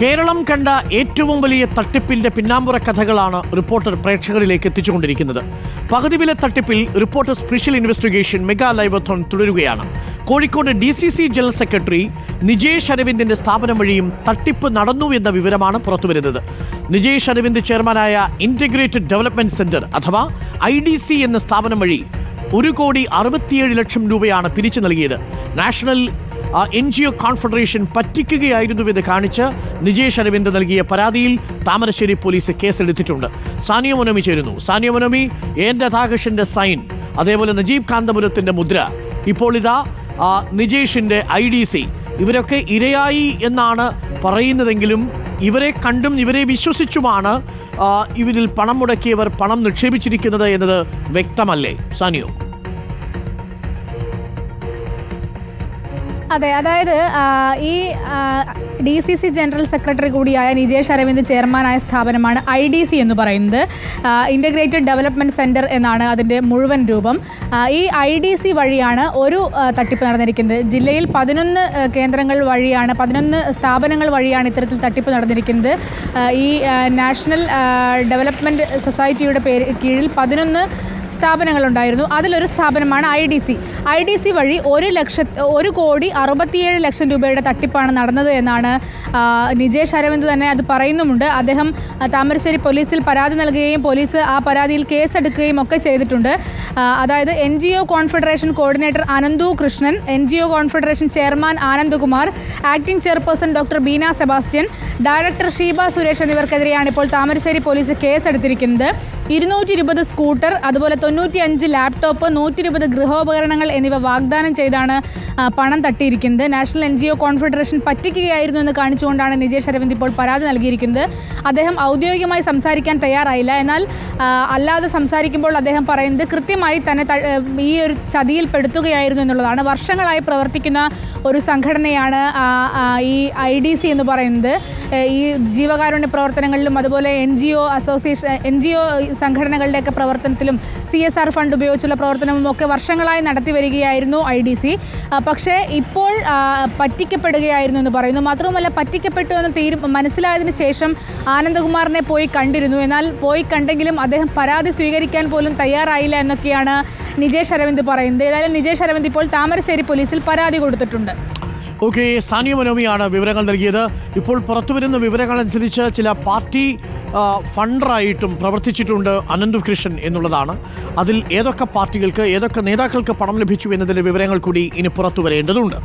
കേരളം കണ്ട ഏറ്റവും വലിയ തട്ടിപ്പിന്റെ പിന്നാമ്പുറ കഥകളാണ് റിപ്പോർട്ടർ പ്രേക്ഷകരിലേക്ക് എത്തിച്ചുകൊണ്ടിരിക്കുന്നത്. പകുതി വില തട്ടിപ്പിൽ reporter special investigation mega livethon തുടരുകയാണ്. Kozhikode D C C general secretary Nijesh അരവിന്ദിന്റെ സ്ഥാപനം വഴിയും തട്ടിപ്പ് നടന്നു എന്ന വിവരമാണ് പുറത്തുവരുന്നത്. നിജേഷ് അരവിന്ദ് ചെയർമാനായ ഇന്റഗ്രേറ്റഡ് ഡെവലപ്മെന്റ് സെന്റർ അഥവാ ഐ ഡി സി എന്ന സ്ഥാപനം വഴി ഒരു കോടി അറുപത്തിയേഴ് ലക്ഷം രൂപയാണ് പിരിച്ചു നൽകിയത്. National N G O confederation പറ്റിക്കുകയായിരുന്നുവെന്ന് കാണിച്ച് നിജേഷ് അരവിന്ദ് നൽകിയ പരാതിയിൽ താമരശ്ശേരി പോലീസ് കേസെടുത്തിട്ടുണ്ട്. സാനിയ മനോമി ചേരുന്നു. സാനിയ മനോമി എൻ രാധാകൃഷ്ണന്റെ സൈൻ അതേപോലെ നജീബ് കാന്തപുരത്തിന്റെ മുദ്ര. ഇപ്പോൾ ഇതാ ആ, നിജേഷിന്റെ ഐ ഡി സി. ഇവരൊക്കെ ഇരയായി എന്നാണ് പറയുന്നതെങ്കിലും ഇവരെ കണ്ടും ഇവരെ വിശ്വസിച്ചുമാണ് ആ, ഇവരിൽ പണം മുടക്കിയവർ പണം നിക്ഷേപിച്ചിരിക്കുന്നത് എന്നത് വ്യക്തമല്ലേ? സാനിയോ? അതെ അതായത് ഈ D C C general secretary കൂടിയായ നിജേഷ് അരവിന്ദ് ചെയർമാനായ സ്ഥാപനമാണ് ഐ ഡി സി എന്ന് പറയുന്നത്. ഇന്റഗ്രേറ്റഡ് ഡെവലപ്മെന്റ് സെന്റർ എന്നാണ് അതിന്റെ മുഴുവൻ രൂപം. ഈ ഐ ഡി സി വഴിയാണ് ഒരു തട്ടിപ്പ് നടന്നിരിക്കുന്നത്. ജില്ലയിൽ പതിനൊന്ന് കേന്ദ്രങ്ങൾ വഴിയാണ് പതിനൊന്ന് സ്ഥാപനങ്ങൾ വഴിയാണ് ഇത്തരത്തിൽ തട്ടിപ്പ് നടന്നിരിക്കുന്നത്. ഈ നാഷണൽ ഡെവലപ്മെന്റ് സൊസൈറ്റിയുടെ പേര് കീഴിൽ പതിനൊന്ന് സ്ഥാപനങ്ങളുണ്ടായിരുന്നു. അതിലൊരു സ്ഥാപനമാണ് I D C. I D C വഴി ഒരു ലക്ഷ ഒരു കോടി അറുപത്തിയേഴ് ലക്ഷം രൂപയുടെ തട്ടിപ്പാണ് നടന്നത് എന്നാണ് നിജേഷ് അരവിന്ദ് തന്നെ അത് പറയുന്നുമുണ്ട്. അദ്ദേഹം താമരശ്ശേരി പോലീസിൽ പരാതി നൽകുകയും പോലീസ് ആ പരാതിയിൽ കേസെടുക്കുകയും ഒക്കെ ചെയ്തിട്ടുണ്ട്. അതായത് N G O confederation coordinator Ananthu Krishnan N G O confederation chairman Anandakumar acting chairperson doctor Beena Sebastian director Sheeba Suresh എന്നിവർക്കെതിരെയാണ് ഇപ്പോൾ താമരശ്ശേരി പോലീസ് കേസെടുത്തിരിക്കുന്നത് ഇരുന്നൂറ്റി ഇരുപത് സ്കൂട്ടർ അതുപോലെ തൊണ്ണൂറ്റിയഞ്ച് ലാപ്ടോപ്പ് നൂറ്റി ഇരുപത് ഗൃഹോപകരണങ്ങൾ എന്നിവ വാഗ്ദാനം ചെയ്താണ് പണം തട്ടിയിരിക്കുന്നത്. National N G O confederation പറ്റിക്കുകയായിരുന്നു എന്ന് കാണിച്ചുകൊണ്ടാണ് നിജേഷ് അരവിന്ദ് ഇപ്പോൾ പരാതി നൽകിയിരിക്കുന്നത്. അദ്ദേഹം ഔദ്യോഗികമായി സംസാരിക്കാൻ തയ്യാറായില്ല. എന്നാൽ അല്ലാതെ സംസാരിക്കുമ്പോൾ അദ്ദേഹം പറയുന്നത് കൃത്യമായി തന്നെ ഈ ഒരു ചതിയിൽ പെടുത്തുകയായിരുന്നു എന്നുള്ളതാണ്. വർഷങ്ങളായി പ്രവർത്തിക്കുന്ന ഒരു സംഘടനയാണ് ഈ ഐ ഡി സി എന്ന് പറയുന്നത്. ഈ ജീവകാരുണ്യ പ്രവർത്തനങ്ങളിലും അതുപോലെ N G O association N G O സംഘടനകളുടെയൊക്കെ പ്രവർത്തനത്തിലും സി എസ് ആർ ഫണ്ട് ഉപയോഗിച്ചുള്ള പ്രവർത്തനവും ഒക്കെ വർഷങ്ങളായി നടത്തി വരികയായിരുന്നു ഐ ഡി സി പക്ഷേ ഇപ്പോൾ പറ്റിക്കപ്പെടുകയായിരുന്നു എന്ന് പറയുന്നു. മാത്രവുമല്ല പറ്റിക്കപ്പെട്ടു എന്ന് തീരു മനസ്സിലായതിനു ശേഷം ആനന്ദകുമാറിനെ പോയി കണ്ടിരുന്നു. എന്നാൽ പോയി കണ്ടെങ്കിലും അദ്ദേഹം പരാതി സ്വീകരിക്കാൻ പോലും തയ്യാറായില്ല എന്നൊക്കെയാണ് നിജേഷ് അരവിന്ദ് പറയുന്നത്. ഏതായാലും നിജേഷ് അരവിന്ദ് ഇപ്പോൾ താമരശ്ശേരി പോലീസിൽ പരാതി കൊടുത്തിട്ടുണ്ട്. ഓക്കെ സാനിയ മനോമിയാണ് വിവരങ്ങൾ നൽകിയത്. ഇപ്പോൾ പുറത്തുവരുന്ന വിവരങ്ങൾ അനുസരിച്ച് ചില പാർട്ടി ഫണ്ടറായിട്ടും പ്രവർത്തിച്ചിട്ടുണ്ട് അനന്തു കൃഷ്ണൻ എന്നുള്ളതാണ്. അതിൽ ഏതൊക്കെ പാർട്ടികൾക്ക് ഏതൊക്കെ നേതാക്കൾക്ക് പണം ലഭിച്ചു എന്നതിന്റെ വിവരങ്ങൾ കൂടി ഇനി പുറത്തു വരേണ്ടതുണ്ട്